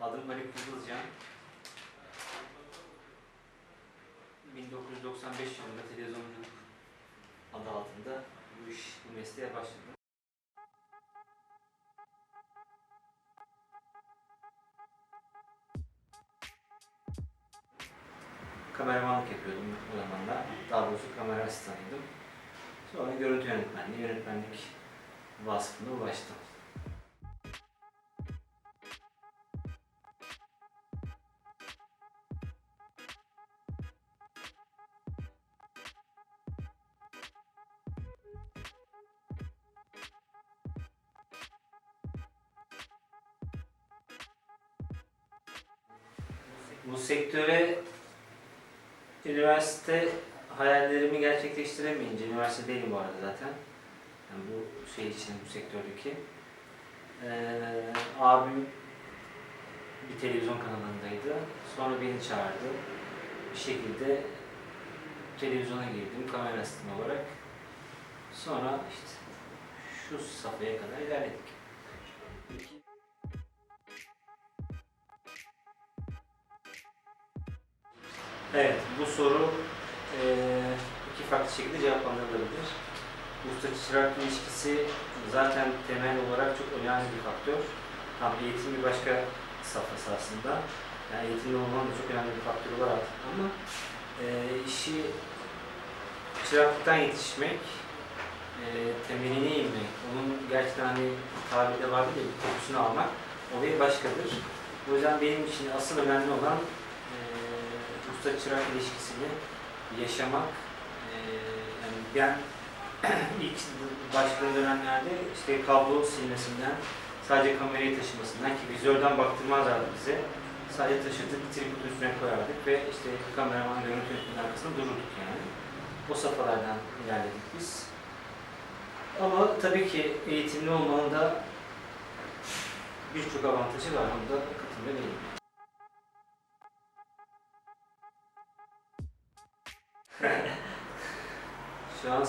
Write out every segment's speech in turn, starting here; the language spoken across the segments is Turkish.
Adım Haluk Yıldızcan. 1995 yılında televizyonculuk adı altında bu iş, bu mesleğe başladım. Kameramanlık yapıyordum o zamanlar. Daha doğrusu kamera asistanıydım. Sonra görüntü yönetmenliği, yönetmenlik vasfına ulaştım. Bu sektördeki. Ee, abim bir televizyon kanalındaydı. Sonra beni çağırdı. Bir şekilde televizyona girdim kamera asistanı olarak. Sonra işte şu safhaya kadar ilerledik. Evet, bu soru eee, iki farklı şekilde cevaplandırılabilir. Usta çırak ilişkisi zaten temel olarak çok önemli bir faktör. Tam eğitim bir başka safhası aslında. Yani eğitimli olmanın da çok önemli bir faktörü var artık ama eee, işi çıraklıktan yetişmek, eee temeline inmek, onun gerçekten hani tabirde vardı ya kokusunu almak, o bir başkadır. O yüzden benim için asıl önemli olan eee usta çırak ilişkisini yaşamak. Eee, yani ben ilk başladığım dönemlerde işte kablo silmesinden, sadece kamerayı taşımasından ki vizörden baktırmazlardı bize. Sadece taşıdık, tripodun üstüne koyardık ve işte kameraman görüntü yönetmenin arkasında dururduk yani. O safhalardan ilerledik biz. Ama tabii ki eğitimli olmanın da birçok avantajı var. Onu da katılmıyorum.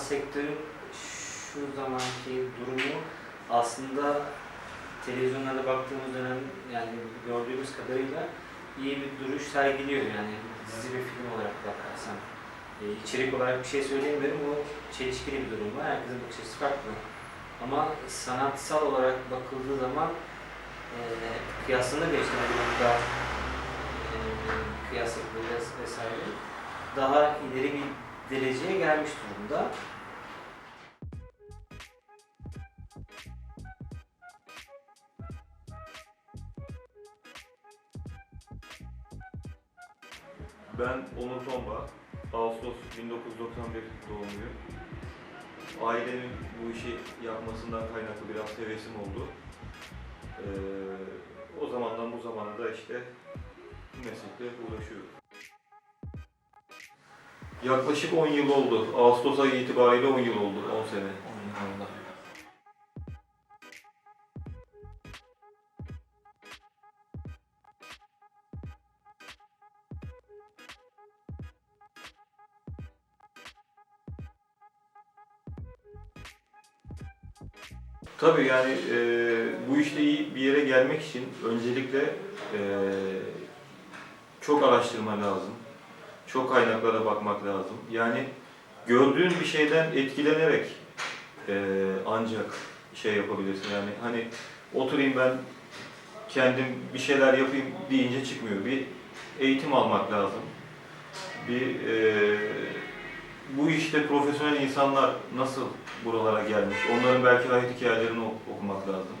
Sektörün şu zamanki durumu aslında televizyonlarda baktığımız dönem yani gördüğümüz kadarıyla iyi bir duruş sergiliyor yani dizi ve film olarak bakarsan. E, içerik olarak bir şey söyleyemiyorum o çelişkili bir durum var. Herkesin bakış açısı farklı. Ama sanatsal olarak bakıldığı zaman e, kıyaslanabilir işte burada e, kıyas vesaire daha ileri bir dereceye gelmiş durumda. Ben Onur Tomba, Ağustos 1991 doğumluyum. Ailemin bu işi yapmasından kaynaklı biraz hevesim oldu. Ee, o zamandan bu zamana da işte meslekle uğraşıyorum. Yaklaşık 10 yıl oldu. Ağustos ayı itibariyle 10 yıl oldu, 10 sene. Tabii yani e, bu işte iyi bir yere gelmek için öncelikle e, çok araştırma lazım. Çok kaynaklara bakmak lazım. Yani gördüğün bir şeyden etkilenerek e, ancak şey yapabilirsin. Yani hani oturayım ben kendim bir şeyler yapayım deyince çıkmıyor. Bir eğitim almak lazım. Bir e, bu işte profesyonel insanlar nasıl buralara gelmiş, onların belki hayat hikayelerini ok- okumak lazım.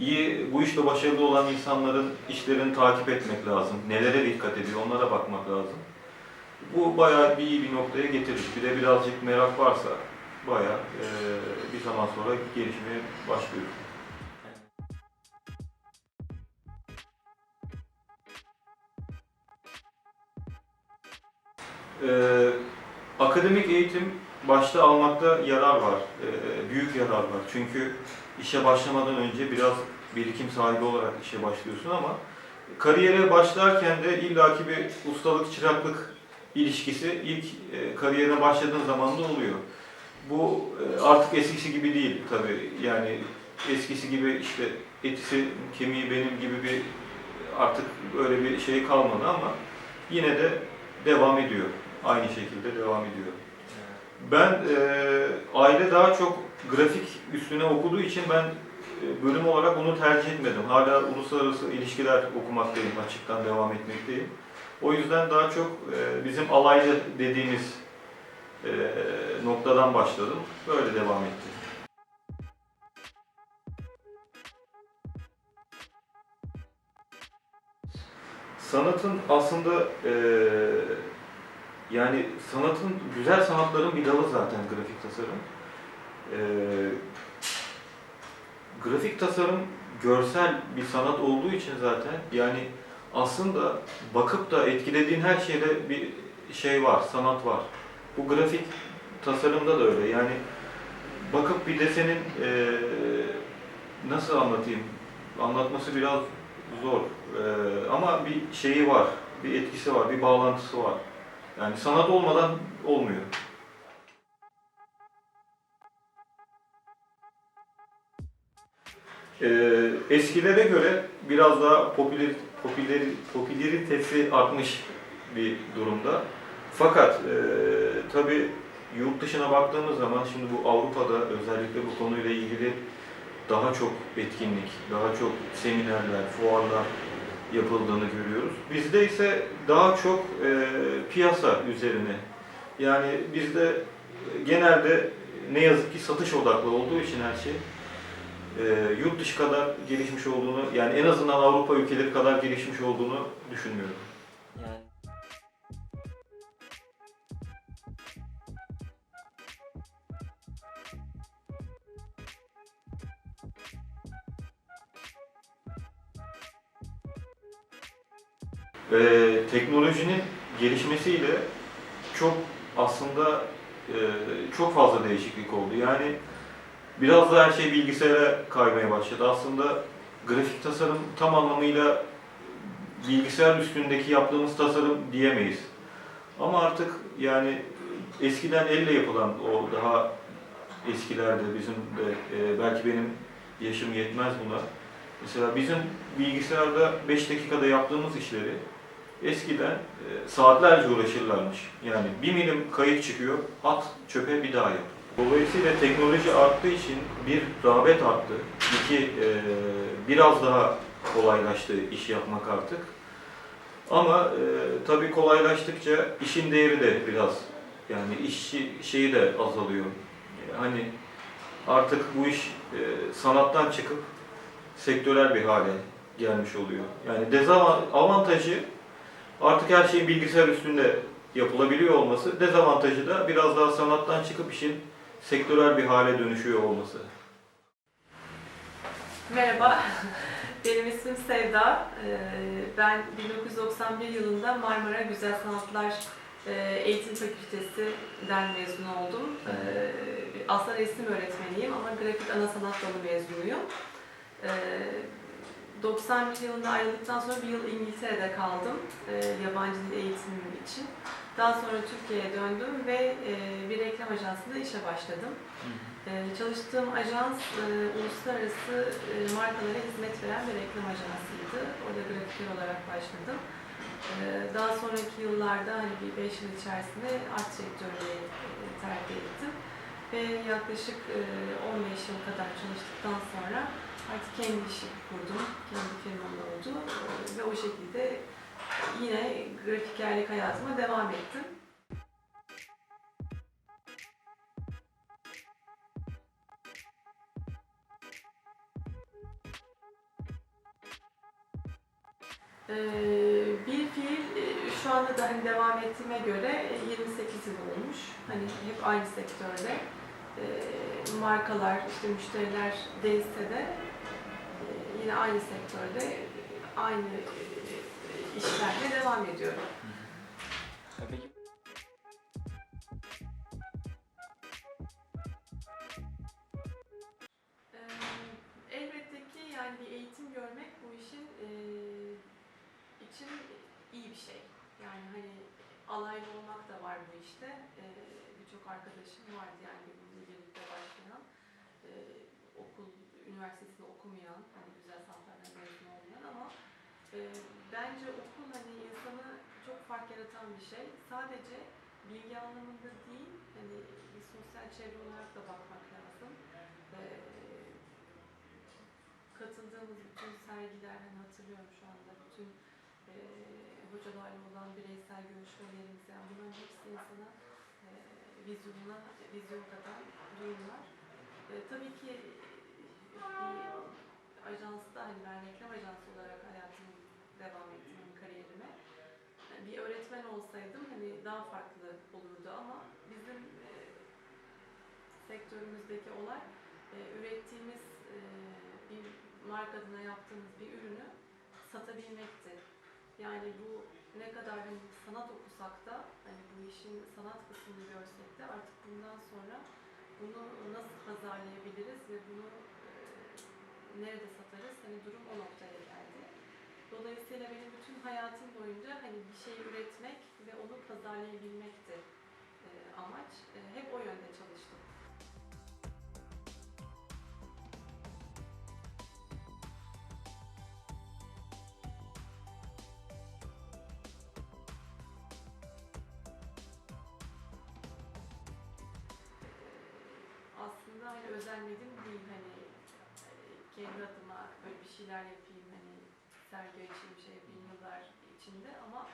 İyi, bu işte başarılı olan insanların işlerini takip etmek lazım. Nelere dikkat ediyor, onlara bakmak lazım. Bu bayağı bir iyi bir noktaya getirir. Bir de birazcık merak varsa bayağı eee, bir zaman sonra gelişmeye başlıyor. Eee, akademik eğitim başta almakta yarar var, eee, büyük yarar var. Çünkü işe başlamadan önce biraz birikim sahibi olarak işe başlıyorsun ama kariyere başlarken de illaki bir ustalık çıraklık ilişkisi ilk e, kariyerine başladığın zaman da oluyor. Bu e, artık eskisi gibi değil tabii. Yani eskisi gibi işte etisi kemiği benim gibi bir artık öyle bir şey kalmadı ama yine de devam ediyor. Aynı şekilde devam ediyor. Ben e, aile daha çok grafik üstüne okuduğu için ben e, bölüm olarak onu tercih etmedim. Hala uluslararası ilişkiler okumaktayım, açıktan devam etmekteyim. O yüzden daha çok e, bizim alaylı dediğimiz e, noktadan başladım. Böyle devam etti. Sanatın aslında e, yani sanatın, güzel sanatların bir dalı zaten grafik tasarım. E, grafik tasarım görsel bir sanat olduğu için zaten yani aslında bakıp da etkilediğin her şeyde bir şey var, sanat var. Bu grafik tasarımda da öyle. Yani bakıp bir desenin e, nasıl anlatayım? Anlatması biraz zor. E, ama bir şeyi var, bir etkisi var, bir bağlantısı var. Yani sanat olmadan olmuyor. Ee, eskilere göre biraz daha popüler, popüler, popülaritesi artmış bir durumda. Fakat e, tabi yurt dışına baktığımız zaman şimdi bu Avrupa'da özellikle bu konuyla ilgili daha çok etkinlik, daha çok seminerler, fuarlar yapıldığını görüyoruz. Bizde ise daha çok e, piyasa üzerine. Yani bizde genelde ne yazık ki satış odaklı olduğu için her şey e, yurt dışı kadar gelişmiş olduğunu, yani en azından Avrupa ülkeleri kadar gelişmiş olduğunu düşünmüyorum. Ee, teknolojinin gelişmesiyle çok aslında e, çok fazla değişiklik oldu. Yani biraz da her şey bilgisayara kaymaya başladı. Aslında grafik tasarım tam anlamıyla bilgisayar üstündeki yaptığımız tasarım diyemeyiz. Ama artık yani eskiden elle yapılan o daha eskilerde bizim de e, belki benim yaşım yetmez buna. Mesela bizim bilgisayarda 5 dakikada yaptığımız işleri eskiden e, saatlerce uğraşırlarmış. Yani bir milim kayık çıkıyor, at çöpe bir daha yap. Dolayısıyla teknoloji arttığı için bir rağbet arttı. İki, e, biraz daha kolaylaştı iş yapmak artık. Ama e, tabii kolaylaştıkça işin değeri de biraz yani işçi şeyi de azalıyor. E, Hani artık bu iş e, sanattan çıkıp sektörel bir hale gelmiş oluyor. Yani dezavantajı artık her şeyin bilgisayar üstünde yapılabiliyor olması, dezavantajı da biraz daha sanattan çıkıp işin sektörel bir hale dönüşüyor olması. Merhaba, benim ismim Sevda. Ee, Ben 1991 yılında Marmara Güzel Sanatlar e, Eğitim Fakültesi'den mezun oldum. Ee, Aslında resim öğretmeniyim ama grafik ana sanat dalı mezunuyum. Ee, 91 yılında ayrıldıktan sonra bir yıl İngiltere'de kaldım e, yabancı dil eğitimim için. Daha sonra Türkiye'ye döndüm ve e, bir reklam ajansında işe başladım. Ee, Çalıştığım ajans e, uluslararası e, markalara hizmet veren bir reklam ajansıydı. Orada grafiker olarak başladım. Daha sonraki yıllarda hani bir 5 yıl içerisinde art sektörüne e, terfi ettim. Ve yaklaşık e, 15 yıl kadar çalıştıktan sonra artık kendi işimi kurdum. Kendi firmam oldu. Ve o şekilde yine grafikerlik hayatıma devam ettim. Ee, bir fiil e, şu anda da hani devam ettiğime göre e, 28 yıl olmuş. Hani hep aynı sektörde. Ee, markalar, işte müşteriler değişse de e, yine aynı sektörde e, aynı e, işlerle devam ediyorum. Ee, elbette ki yani bir eğitim görmek bu işin e, için iyi bir şey. Yani hani alaylı olmak da var bu işte. Ee, Birçok arkadaşım vardı yani bizimle birlikte başlayan, e, okul, üniversitesini okumayan, hani güzel sanatlardan mezun olmayan ama e, bence okul hani insanı çok fark yaratan bir şey. Sadece bilgi anlamında değil, hani bir sosyal çevre olarak da bakmak lazım. Ee, katıldığımız bütün sergiler, hani hatırlıyorum şu anda bütün e, hocalarla olan bireysel görüşmelerimiz, yani bunların hepsi insana e, vizyonuna, vizyon katan durumlar. E, tabii ki bir ajansta, hani ben reklam ajansı olarak hayatımı devam ettim kariyerime. Bir öğretmen olsaydım hani daha farklı olurdu ama bizim e, sektörümüzdeki olay e, ürettiğimiz e, bir marka adına yaptığımız bir ürünü satabilmekti. Yani bu ne kadar hani sanat okusak da hani bu işin sanat kısmını görsek de artık bundan sonra bunu nasıl pazarlayabiliriz ve bunu e, nerede satarız hani durum o noktaya geldi. Dolayısıyla benim bütün hayatım boyunca hani bir şey üretmek ve onu pazarlayabilmekti e, amaç. E, hep o yönde çalıştım. aslında hani özenmedim değil hani e, kendi adıma böyle bir şeyler yapayım hani sergi açayım şey yapayım yıllar içinde ama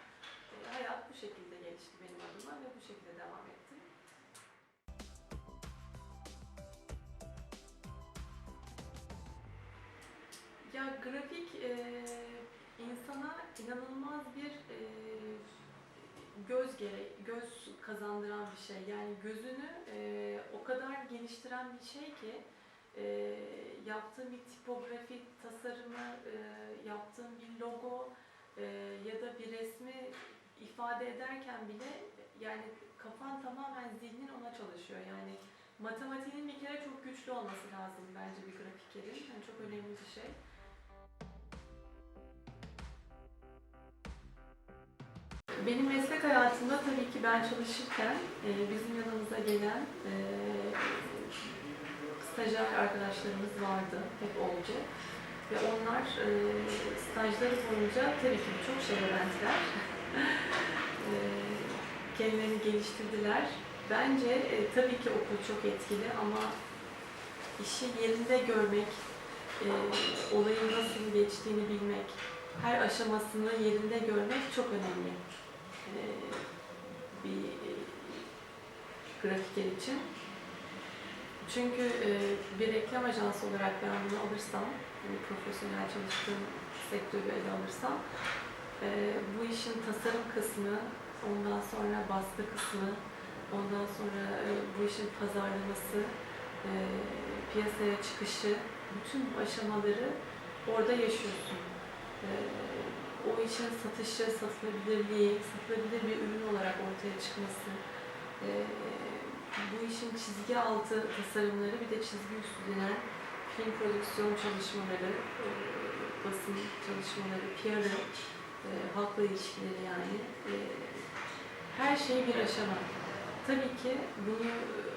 e, hayat bu şekilde gelişti benim adıma ve bu şekilde devam ettim. Ya grafik e, insana inanılmaz bir e, göz gere göz kazandıran bir şey. Yani gözünü e, o kadar geliştiren bir şey ki e, yaptığın bir tipografi tasarımı, e, yaptığın bir logo e, ya da bir resmi ifade ederken bile yani kafan tamamen zihnin ona çalışıyor. Yani matematiğin bir kere çok güçlü olması lazım bence bir grafikerin. Yani çok önemli bir şey. Benim meslek hayatımda tabii ki ben çalışırken e, bizim yanımıza gelen e, stajyer arkadaşlarımız vardı, hep oldu. Ve onlar e, stajları boyunca tabii ki çok şey öğrendiler. e, kendilerini geliştirdiler. Bence e, tabii ki okul çok etkili ama işi yerinde görmek, e, olayın nasıl geçtiğini bilmek, her aşamasını yerinde görmek çok önemli e, bir e, grafiker için. Çünkü e, bir reklam ajansı olarak ben bunu alırsam, hani profesyonel çalıştığım sektörü ele alırsam, e, bu işin tasarım kısmı, ondan sonra baskı kısmı, ondan sonra e, bu işin pazarlaması, piyasaya çıkışı, bütün bu aşamaları orada yaşıyorsun. O işin satışı, satılabilirliği, satılabilir bir ürün olarak ortaya çıkması, bu işin çizgi altı tasarımları bir de çizgi üstü denen film prodüksiyon çalışmaları, e, basın çalışmaları, PR'ı, e, halkla ilişkileri yani. E, her şey bir aşama. Tabii ki bunu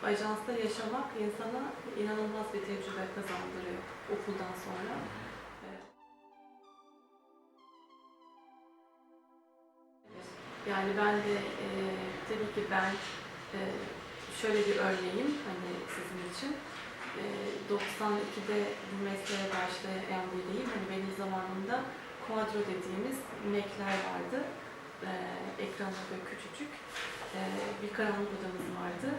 ajansta yaşamak insana inanılmaz bir tecrübe kazandırıyor okuldan sonra. Yani ben de e, tabii ki ben e, şöyle bir örneğim hani sizin için. E, 92'de bu mesleğe başlayan biriyim. Hani benim zamanımda kuadro dediğimiz Mac'ler vardı. E, ekranda böyle küçücük. E, bir karanlık odamız vardı.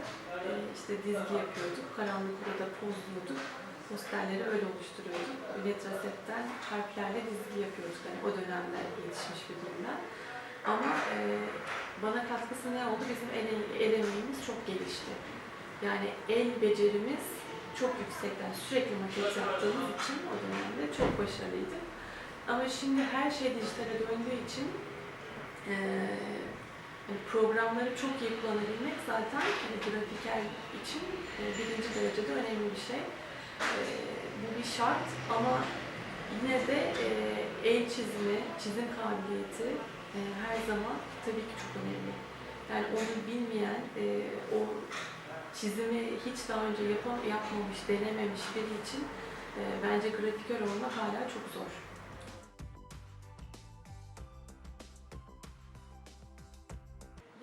E, işte dizgi yapıyorduk. Karanlık odada pozluyorduk. Posterleri öyle oluşturuyorduk. Letrasetten harflerle dizgi yapıyorduk. Hani o dönemler yetişmiş bir durumda. Ama e, bana katkısı ne oldu? Bizim el, el emeğimiz çok gelişti. Yani el becerimiz çok yüksekten sürekli maket yaptığımız için o dönemde çok başarılıydı. Ama şimdi her şey dijitale döndüğü için e, hani programları çok iyi kullanabilmek zaten hani grafiker için e, birinci derecede önemli bir şey. E, bu bir şart ama yine de e, el çizimi, çizim kabiliyeti e, her zaman tabii ki çok önemli. Yani onu bilmeyen, e, o çizimi hiç daha önce yapam yapmamış, denememiş biri için e, bence grafiker olmak hala çok zor.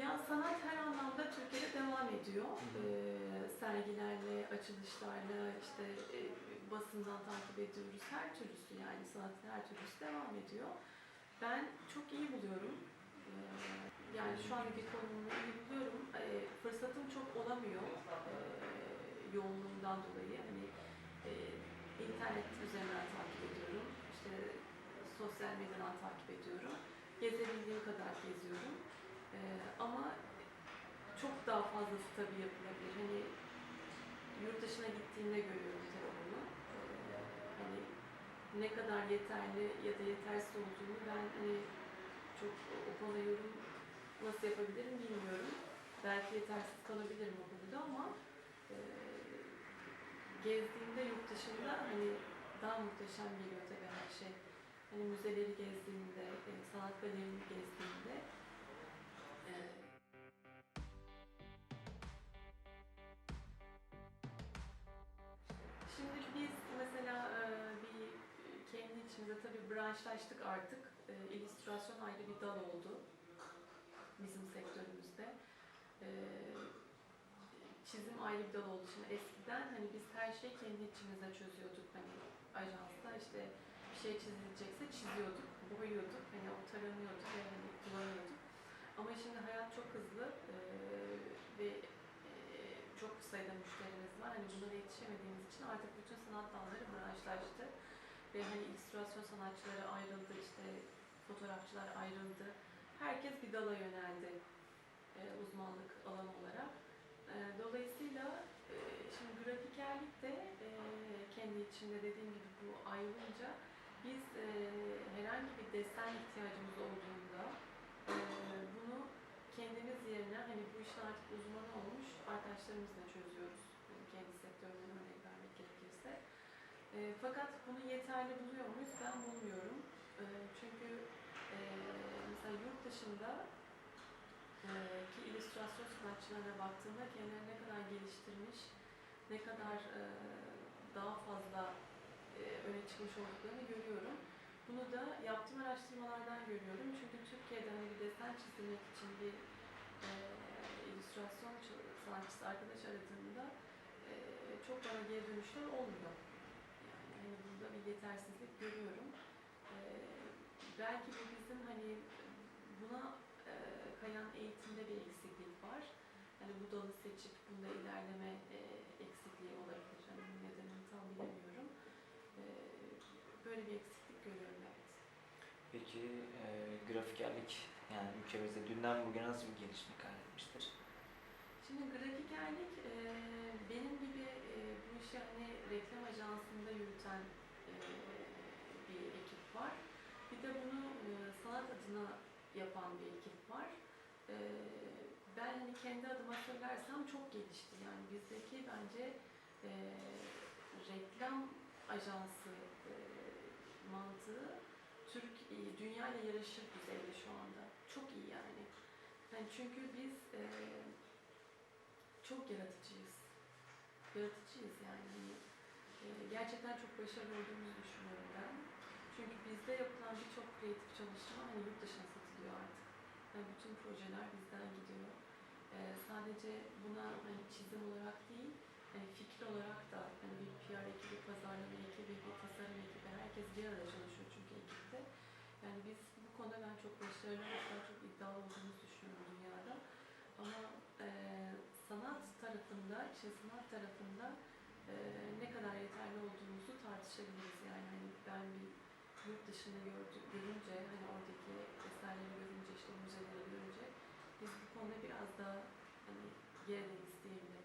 Yani sanat her anlamda Türkiye'de devam ediyor. E, sergilerle, açılışlarla, işte e, basından takip ediyoruz. Her türlüsü yani sanat her türlüsü devam ediyor. Ben çok iyi buluyorum. Ee, Yani şu andaki konumu iyi buluyorum. Ee, Fırsatım çok olamıyor ee, yoğunluğumdan dolayı. Hani e, internet üzerinden takip ediyorum. İşte sosyal medyadan takip ediyorum. Gezebildiğim kadar geziyorum. Ama çok daha fazlası tabii yapılabilir. Hani yurt dışına gittiğimde görüyorum tabii ne kadar yeterli ya da yetersiz olduğunu ben hani çok o konuda yorum nasıl yapabilirim bilmiyorum. Belki yetersiz kalabilirim o konuda ama e, gezdiğimde yurt dışında hani daha muhteşem geliyor tabii her şey. Hani müzeleri gezdiğimde, sanat galerilerini gezdiğimde e, içimizde tabii branşlaştık artık. E, illüstrasyon ayrı bir dal oldu bizim sektörümüzde. E, çizim ayrı bir dal oldu. Şimdi eskiden hani biz her şeyi kendi içimizde çözüyorduk. Hani ajansta işte bir şey çizilecekse çiziyorduk, boyuyorduk, hani o taranıyordu ve hani kullanıyorduk. Ama şimdi hayat çok hızlı e, ve e, çok sayıda müşterimiz var. Hani bunlara yetişemediğimiz için artık bütün sanat dalları branşlaştı. Ve hani illüstrasyon sanatçıları ayrıldı, işte fotoğrafçılar ayrıldı. Herkes bir dala yöneldi e, uzmanlık alanı olarak. E, dolayısıyla e, şimdi grafikerlik de e, kendi içinde dediğim gibi bu ayrılınca biz e, herhangi bir desen ihtiyacımız olduğunda e, bunu kendimiz yerine hani bu işin artık uzmanı olmuş arkadaşlarımızla çözüyoruz. Yani kendi sektöründen örnek vermek gerekirse. E, fakat bunu yeterli buluyor muyuz? Ben bulmuyorum. E, çünkü e, mesela yurt dışında e, ki illüstrasyon sanatçılarına baktığımda kendilerini ne kadar geliştirmiş, ne kadar e, daha fazla e, öne çıkmış olduklarını görüyorum. Bunu da yaptığım araştırmalardan görüyorum. Çünkü Türkiye'de hani bir desen çizilmek için bir e, illüstrasyon sanatçısı arkadaş aradığımda e, çok bana geri dönüşler olmuyor. Burada bir yetersizlik görüyorum. E, belki bu bizim hani buna e, kayan eğitimde bir eksiklik var. Hani bu dalı seçip bunda ilerleme e, eksikliği olabilir. Hani bunun nedenini tam bilemiyorum. E, böyle bir eksiklik görüyorum evet. Peki e, grafikerlik yani ülkemizde dünden bugüne nasıl bir gelişme kaydetmiştir? Şimdi grafikerlik e, benim gibi işi hani reklam ajansında yürüten e, bir ekip var. Bir de bunu e, sanat adına yapan bir ekip var. E, ben hani kendi adıma söylersem çok gelişti. Yani bizdeki bence reklam ajansı mantığı Türk dünya ile yarışır düzeyde şu anda. Çok iyi yani. yani çünkü biz çok yaratıcıyız. Yaratıcıyız yani. Hani, e, gerçekten çok başarılı olduğumuzu düşünüyorum ben. Çünkü bizde yapılan birçok kreatif çalışma hani yurt dışına satılıyor artık. Yani bütün projeler bizden gidiyor. E, sadece buna hani çizim olarak değil, hani fikir olarak da hani bir PR ekibi, pazarlama ekibi, bir tasarım ekibi, herkes bir arada çalışıyor çünkü ekipte. Yani biz bu konuda ben çok başarılı, hatta çok iddialı olduğumuzu düşünüyorum dünyada. Ama e, sanat tarafında, işin sanat tarafında e, ne kadar yeterli olduğumuzu tartışabiliriz. Yani hani ben bir yurt dışında gördük, görünce, hani oradaki eserleri görünce, işte müzeleri görünce biz bu konuda biraz daha hani gerideyiz diyebilirim.